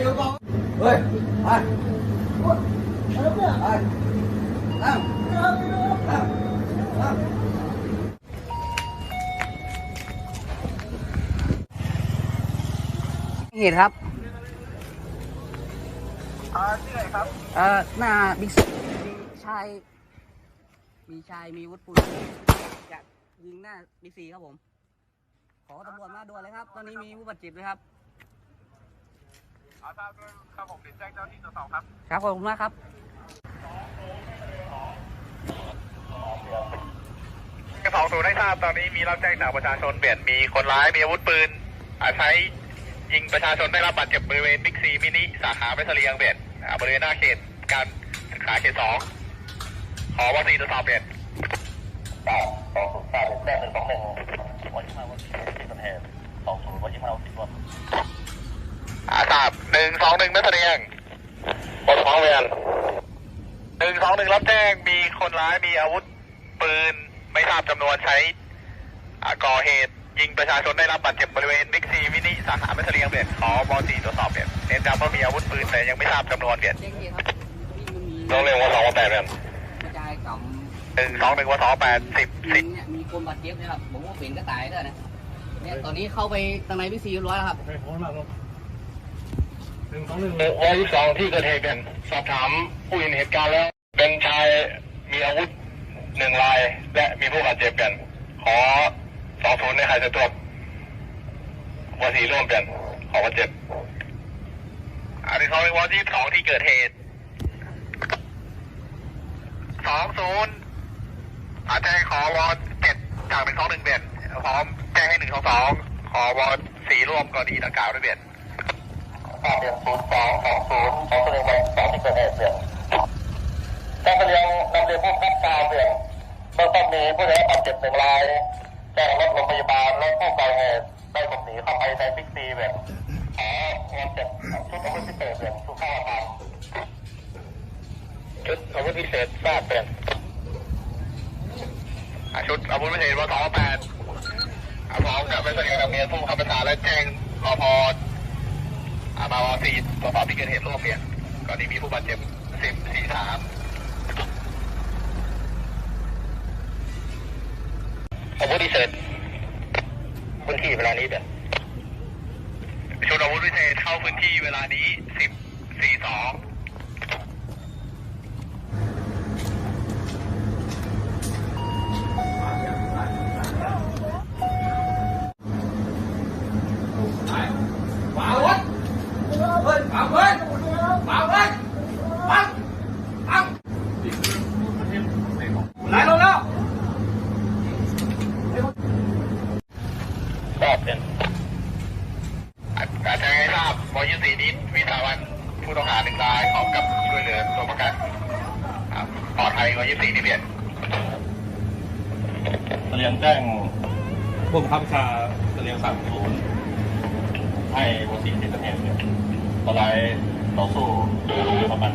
เฮ้ยไปไปนั่งนั่งนั่งเหตุครับอ่าที่ไหนครับเอ่อหน้าบิ๊กมีชาย มีชายมีวุธปืนจะยิงหน้าบิ๊กซีครับผม ขอตำรวจมาด่วนเลยครับ ตอนนี้มีผู้บาดเจ็บด้วยครับ อ่าทราบด้วยครับผมเดี๋ยวแจ้งเจ้าที่ตรวจสอบครับ ครับขอบคุณมากครับสองศูนย์ให้ทราบตอนนี้มีรับแจ้งจากประชาชนเปลี่ยนมีคนร้ายมีอาวุธปืนอาใช้ยิงประชาชนได้รับบาดเจ็บบริเวณบิ๊กซีมินิสาขาเบสเลียงเบียดอ่าบริเวณหน้าเขตการศึกษาเขตสองขอวัคซีนตรวจสอบเบียดสองศูนย์สามแปดหนึ่งสองหนึ่งวันที่มาวันที่ นึ่งสองหนึ่งรับแจ้งมีคนร้ายมีอาวุธปืนไม่ทราบจำนวนใช้อ่าก่อเหตุ ยิงประชาชนได้รับบาดเจ็บบริเวณบิ๊กซีมินิสาขาเมทเลียงเบียดขอบอจีตรวจสอบเบียดเน้นย้ำว่ามีอาวุธปืนแต่ยังไม่ทราบจำนวนเบียดแจ้งเหตุครับวิ่งมันมีต้องเรียกว่าสองแปดเบียดกระจายกล่หนึ่งสองหนึ่งว่าสองแปดสิบำสิยิบงเนี่ยมีคนบาดเจ็บนะครับผมว่าเป็นก็ตายด้วยนะเนี่ยตอนนี้เข้าไปทางในบิ๊กซีเรียบร้อยแล้วครับหนึ่งร้อยยี่สิบสองที่เกิดเหตุเป็นสอบถามผู้เห็นเหตุการณ์แล้ว เป็นชายมีอาวุธหนึ่งราย และมีผู้บาดเจ็บเป็นขอสองศูนย์ในใครจะตรวจวสีร่วมเป็นขอบาดเจ็บอันนี้เขาเป็นวันที่สองที่เกิดเหตุสองศูนย์อาแจ้งขอวอเจ็ดจากหนึ่งสองหนึ่งเบียดพร้อมแจ้งให้หนึ่งสองสองขอวอสีร่วมกรณีดังกล่าวด้วยเบียดเบียดศูนย์สองสองศูนย์สองศูนย์สองที่เกิดเหตุเบียดการเรี ยงนำเรียนผู้ขับตาเบียดเบื้องต้นมีผู้ได้รับบาดเจ็บหนึ่งรายแจ้งรถโรงพยาบาลและผู้ก่อเหตุได้หลบหนีเข้าไปในบิ๊กซีเบียดขอเงินเจ็บชุดอาวุธพิเศษเบียดทุกข้าราชการชุดอาวุธพิเศษทราบเป็นอ่าชุดอาวุธพิเศษว่าสองแปดอาพร้อมกับเป็นสัญญาณเรียนผู้ขับประชาและแจ้งรอพออามาวสี่ตรวจสอบที่เกิดเหตุร่วมเปลี่ยนก่อนนี้มีผู้บาดเจ็บสิบสี่สาม อาวุธพิเศษพื้นที่เวลานี้เดี๋ยวชุดอาวุธพิเศษเข้าพื้นที่เวลานี้สิบสี่สอง วางวัดเฮ้ยวางไว้วางไว้วางวางไหลลงแล้ว ทราบเนการแจ้งให้ทราบวยุสีนิดวิสาวันผู้ต้องหาหนึ่งรายพร้อมกับช่วยเหลือตัวประกันปลอดภัยวยุสีนิเบียนเรียนแจ้งผู้บังคับชาเรียนสั่งศูนย์ให้วสีที่เกิดเหตุเนี่ยตอนไลต่อสู้ประมาณ